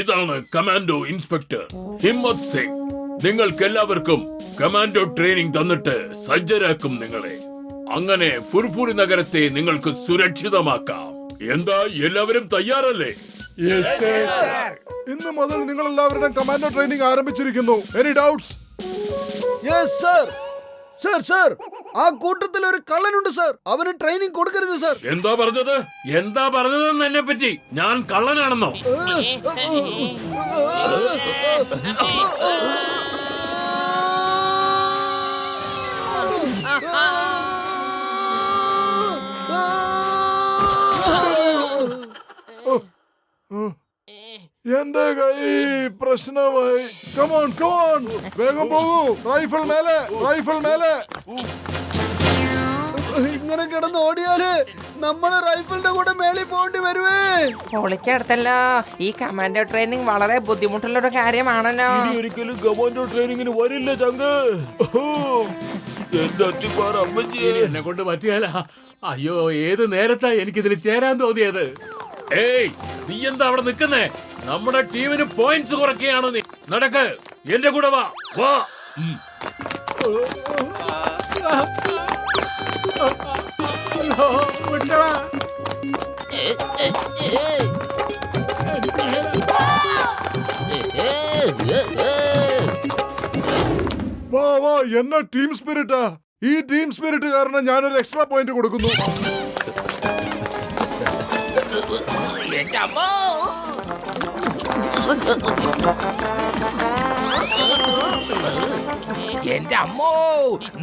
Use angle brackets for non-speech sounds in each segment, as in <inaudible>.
ഇതാണ് commando inspector Himmat Singh. നിങ്ങൾക്ക് എല്ലാവർക്കും കമാൻഡോ ട്രെയിനിങ് തന്നിട്ട് സജ്ജരാക്കും നിങ്ങളെ. അങ്ങനെ ഫുർഫുറി നഗരത്തെ നിങ്ങൾക്ക് സുരക്ഷിതമാക്കാം. എന്താ എല്ലാവരും തയ്യാറല്ലേ? ഇന്ന് മുതൽ നിങ്ങൾ എല്ലാവരുടെയും കമാൻഡോ ട്രെയിനിങ് ആരംഭിച്ചിരിക്കുന്നു. Any doubts yes sir sir sir ആ കൂട്ടത്തിൽ ഒരു കള്ളനുണ്ട് സർ അവന് ട്രെയിനിങ് കൊടുക്കരുത് സർ എന്താ പറഞ്ഞത് എന്താ പറഞ്ഞതെന്ന് എന്നെ പറ്റി ഞാൻ കള്ളനാണെന്നോ എന്റെ കൈ പ്രശ്നമായി. കമോൺ കമോൺ വേഗം പോകൂ. റൈഫിൾ മേലെ റൈഫിൾ മേലെ. ഇങ്ങനെ കിടന്ന് ഓടിയാൽ നമ്മൾ റൈഫിളിന്റെ കൂടെ മേളിൽ പോകേണ്ടി വരുവേ. പൊളിച്ചെടുത്തല്ലോ ഈ കമാൻഡോ ട്രെയിനിങ് വളരെ ബുദ്ധിമുട്ടുള്ള ഒരു കാര്യമാണല്ലോ ഒരിക്കലും കമാൻഡോ ട്രെയിനിങ്ങിന് വരില്ല ചങ്ക്. എന്നെ കൊണ്ട് പറ്റിയാല. അയ്യോ ഏത് നേരത്താ എനിക്കിതിൽ ചേരാൻ തോന്നിയത്? ഏയ് നീ എന്താ അവിടെ നിൽക്കുന്നേ? നമ്മുടെ ടീമിന് പോയിന്റ്സ് കുറയ്ക്കുകയാണോ നീ. നടക്ക്. എന്റെ കൂടെ വാ. വാ. വാ വാ എന്ന ടീം സ്പിരിറ്റാ ഈ ടീം സ്പിരിറ്റ് കാരണം ഞാനൊരു എക്സ്ട്രാ പോയിന്റ് കൊടുക്കുന്നു. എന്റെ അമ്മോ.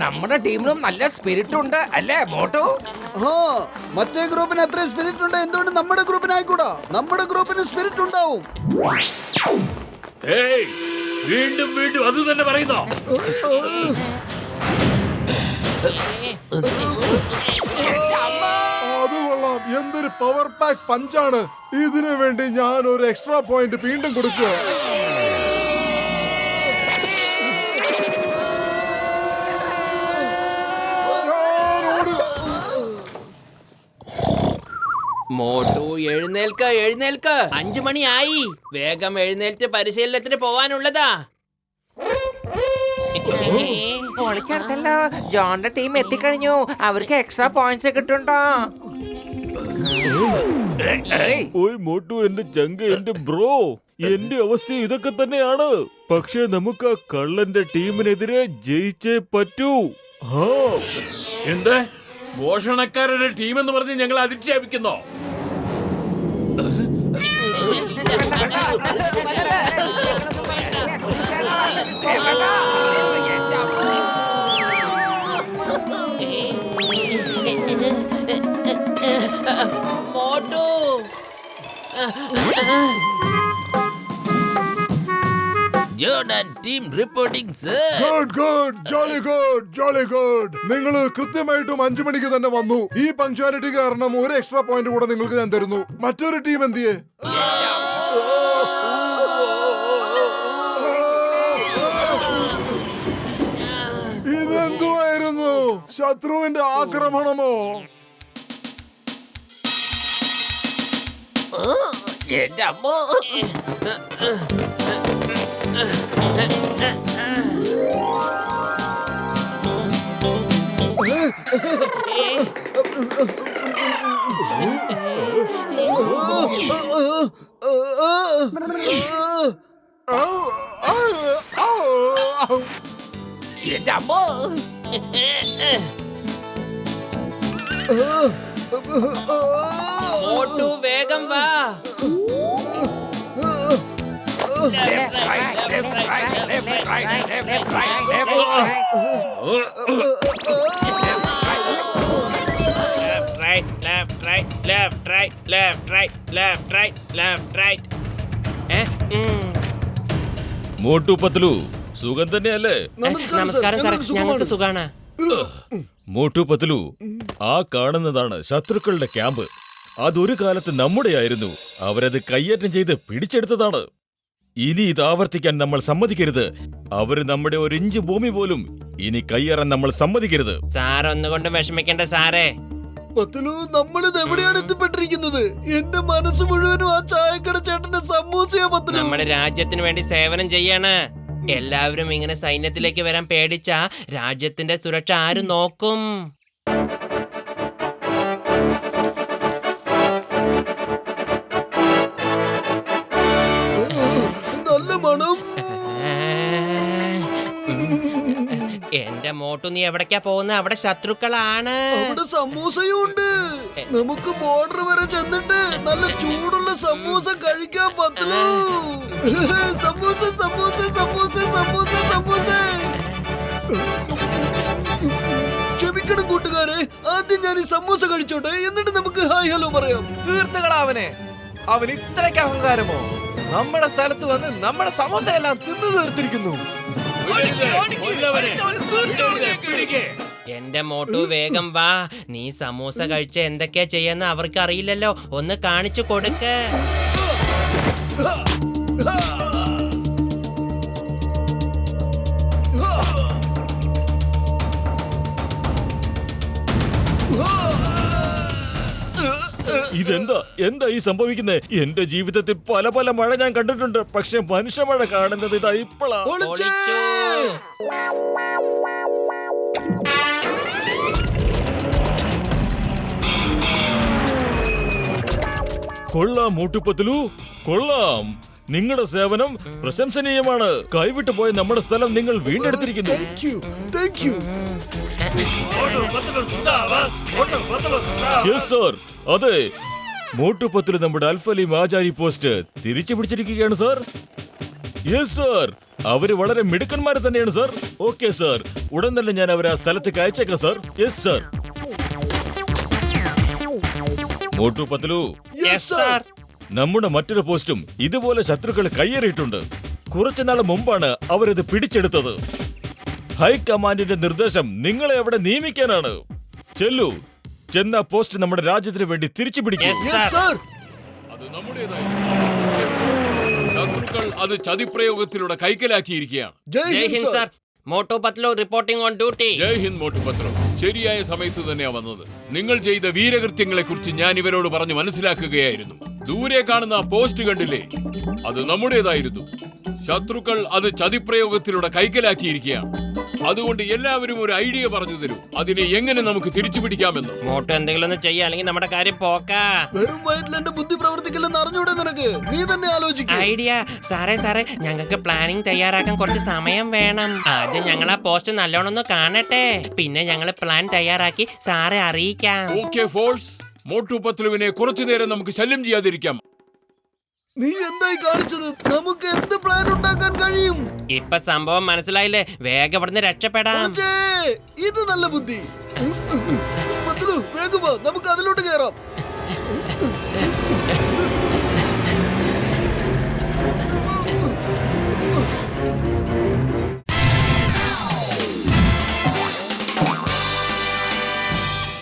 നമ്മുടെ ടീമിനും നല്ല സ്പിരിറ്റ് ഉണ്ട് അല്ലേ മോട്ടോ ഓ മറ്റേ ഗ്രൂപ്പിന് അത്ര സ്പിരിറ്റ് ഉണ്ട് എന്തുകൊണ്ട് നമ്മുടെ ഗ്രൂപ്പിന് ആയിക്കൂടാ നമ്മുടെ ഗ്രൂപ്പിന് സ്പിരിറ്റ് ഉണ്ടാവും ഏയ് വീണ്ടും വീണ്ടും അത് തന്നെ പറയുന്നോ എന്തൊരു പവർ പാക്ക് പഞ്ചാണ് ഇതിനു വേണ്ടി ഞാൻ ഒരു എക്സ്ട്രാ പോയിന്റ് വീണ്ടും കൊടുക്കുക. മോട്ടു എഴുന്നേൽക്ക എഴുന്നേൽക്ക. അഞ്ചു മണിയായി. വേഗം എഴുന്നേൽറ്റ് പരിശീലനത്തിന് പോവാനുള്ളതാ. ഒളിച്ചടുത്തല്ലോ ജോണിന്റെ ടീം എത്തിക്കഴിഞ്ഞു. അവർക്ക് എക്സ്ട്രാ പോയിന്റ്സ് കിട്ടുണ്ടോ ഓയ് മോട്ടു എന്റെ ചങ്ക എന്റെ ബ്രോ. എന്റെ അവസ്ഥ ഇതൊക്കെ തന്നെയാണ്. പക്ഷെ നമുക്ക് ആ കള്ളന്റെ ടീമിനെതിരെ ജയിച്ചേ പറ്റൂ. എന്താ? മോഷണക്കാരുടെ ടീം എന്ന് പറഞ്ഞ് ഞങ്ങൾ അധിക്ഷേപിക്കുന്നോ? <laughs> Team reporting sir good good jolly good jolly good നിങ്ങൾ കൃത്യമായിട്ടും അഞ്ചു മണിക്ക് തന്നെ വന്നു. ഈ പങ്ക്ച്വാലിറ്റി കാരണം ഒരു എക്സ്ട്രാ പോയിന്റ് കൂടെ നിങ്ങൾക്ക് ഞാൻ തരുന്നു. മറ്റൊരു ടീം എന്തിയെ ഇതെന്തുവായിരുന്നു? ശത്രുവിന്റെ ആക്രമണമോ? എന്റെ അമ്മോ എന്റെ അമ്മോ മോട്ടു വേഗം വാ right, left, right, left, right, left, right, left, right, left, right. ഏ? ഉം. മോട്ടു പത്ലു സുഖം തന്നെയല്ലേ നമസ്കാരം സാർ ഞങ്ങൾക്ക് സുഖാണ് മോട്ടു പത്ലു ആ കാണുന്നതാണ് ശത്രുക്കളുടെ ക്യാമ്പ് അതൊരു കാലത്ത് നമ്മുടെയായിരുന്നു. അവരത് കയ്യേറ്റം ചെയ്ത് പിടിച്ചെടുത്തതാണ്. ഇനി ഇത് ആവർത്തിക്കാൻ നമ്മൾ സമ്മതിക്കരുത്. അവർ നമ്മുടെ ഒരു ഇഞ്ച് ഭൂമി പോലും ഇനി കയ്യേറാൻ നമ്മൾ സമ്മതിക്കരുത്. സാർ ഒന്നുകൊണ്ടും വിഷമിക്കേണ്ട സാറേ. പത്തലു നമ്മളിത് എവിടെയാണ് എത്തിപ്പെട്ടിരിക്കുന്നത്? എന്റെ മനസ്സ് മുഴുവനും ആ ചായക്കട ചേട്ടന്റെ സമൂസയാ പത്തലു. നമ്മുടെ രാജ്യത്തിന് വേണ്ടി സേവനം ചെയ്യാണ്. എല്ലാവരും ഇങ്ങനെ സൈന്യത്തിലേക്ക് വരാൻ പേടിച്ച രാജ്യത്തിന്റെ സുരക്ഷ ആരും നോക്കും? എന്റെ മോട്ടു നീ എവിടേക്കാ പോകുന്നത് അവിടെ ശത്രുക്കളാണ്. അവിടെ സമൂസയും ഉണ്ട്. നമുക്ക് ബോർഡർ വരെ ചെന്നിട്ട് നല്ല ചൂടുള്ള സമൂസ കഴിക്കാൻ പറ്റുള്ളൂ സമൂസ സമൂസ സമൂസ സമൂസ സമൂസ. ക്ഷമിക്കണം കൂട്ടുകാരെ ആദ്യം ഞാൻ ഈ സമൂസ കഴിച്ചോട്ടെ എന്നിട്ട് നമുക്ക് ഹായ് ഹലോ പറയാം. തീർത്ഥകളാവനെ അവൻ ഇത്രയ്ക്ക് അഹങ്കാരമോ? നമ്മുടെ സ്ഥലത്ത് വന്ന് നമ്മുടെ സമൂസയെല്ലാം എല്ലാം തിന്നു തീർത്തിരിക്കുന്നു. എന്റെ മോട്ടു വേഗം വാ. നീ സമൂസ കഴിച്ച എന്തൊക്കെയാ ചെയ്യാന്ന് അവർക്ക് അറിയില്ലല്ലോ ഒന്ന് കാണിച്ചു കൊടുക്ക. ഇതെന്താ? എന്താ ഈ സംഭവിക്കുന്നത് എന്റെ ജീവിതത്തിൽ പല പല മഴ ഞാൻ കണ്ടിട്ടുണ്ട്. പക്ഷെ മനുഷ്യ മഴ കാണുന്നത് ഇതാ ഇപ്പോഴാ! ഒളിച്ചു. കൊള്ളാം മൂട്ടുപ്പത്തിലു. കൊള്ളാം. നിങ്ങളുടെ സേവനം പ്രശംസനീയമാണ്. കൈവിട്ടു പോയ നമ്മുടെ സ്ഥലം നിങ്ങൾ വീണ്ടെടുത്തിരിക്കുന്നു. അതെ. മോട്ടുപത്തിൽ നമ്മുടെ അൽഫലീം ആചാരി പോസ്റ്റ് തിരിച്ചു പിടിച്ചിരിക്കുകയാണ് സർ യെസ് സാർ അവർ വളരെ മിടുക്കന്മാര് തന്നെയാണ് സർ ഓക്കെ സർ ഉടൻ തന്നെ ഞാൻ അവരെ ആ സ്ഥലത്തേക്ക് അയച്ചേക്കാം sir yes sir Motu yes sir sir. നമ്മുടെ മറ്റൊരു പോസ്റ്റും ഇതുപോലെ ശത്രുക്കൾ കയ്യേറിയിട്ടുണ്ട്. കുറച്ചുനാൾ മുമ്പാണ് അവരത് പിടിച്ചെടുത്തത്. ഹൈക്കമാൻഡിന്റെ നിർദ്ദേശം നിങ്ങളെ അവിടെ നിയമിക്കാനാണ്. ചെല്ലു. ചെന്ന പോസ്റ്റ് നമ്മുടെ രാജ്യത്തിന് വേണ്ടി തിരിച്ചു പിടിക്കും. അത് നമ്മുടേതായിരുന്നു ശത്രുക്കൾ അത് ചതിപ്രയോഗത്തിലൂടെ കൈക്കലാക്കിയിരിക്കുകയാണ്. Motu Patlu reporting on duty. Jai Hind മോട്ടുപത്രം ശരിയായ സമയത്ത് തന്നെയാ വന്നത്. നിങ്ങൾ ചെയ്ത വീരകൃത്യങ്ങളെ കുറിച്ച് ഞാൻ ഇവരോട് പറഞ്ഞു മനസ്സിലാക്കുകയായിരുന്നു. ദൂരെ കാണുന്ന ആ പോസ്റ്റ് കണ്ടില്ലേ? അത് നമ്മുടേതായിരുന്നു. ശത്രുക്കൾ അത് ചതിപ്രയോഗത്തിലൂടെ കൈക്കലാക്കിയിരിക്കുകയാണ്. അതുകൊണ്ട് എല്ലാവരും ഒരു ഐഡിയ പറഞ്ഞു തരും. അതിനെ എങ്ങനെ നമുക്ക് തിരിച്ചു പിടിക്കാമെന്ന് മോട്ടോ എന്തെങ്കിലും ഒന്ന് ചെയ്യാ. അല്ലെങ്കിൽ നമ്മുടെ കാര്യം പോക്കാ. വെറും വയറ്റിൽ എന്റെ ബുദ്ധി പ്രവർത്തിക്കില്ലെന്ന് അറിഞ്ഞൂടെ നിനക്ക്? നീ തന്നെ ആലോചിക്ക. ഐഡിയ. സാറേ സാറേ ഞങ്ങൾക്ക് പ്ലാനിങ് തയ്യാറാക്കാൻ കുറച്ച് സമയം വേണം. ആദ്യം ഞങ്ങൾ ആ പോസ്റ്റ് നല്ലോണം ഒന്ന് കാണട്ടെ. പിന്നെ ഞങ്ങൾ പ്ലാൻ തയ്യാറാക്കി സാറെ അറിയിക്കാം. ഓക്കെ ഫോഴ്സ് മോട്ടു പത്ലുവിനെ കുറച്ചു നേരം നമുക്ക് ശല്യം ചെയ്യാതിരിക്കാം. നീ എന്തായി കാണിച്ചത്? നമുക്ക് എന്ത് പ്ലാൻ ഉണ്ടാക്കാൻ കഴിയും? ഇപ്പൊ സംഭവം മനസ്സിലായില്ലേ? വേഗം ഇവിടുന്ന് രക്ഷപ്പെടാം. ഇത് നല്ല ബുദ്ധി. വേഗം നമുക്ക് അതിലോട്ട് കയറാം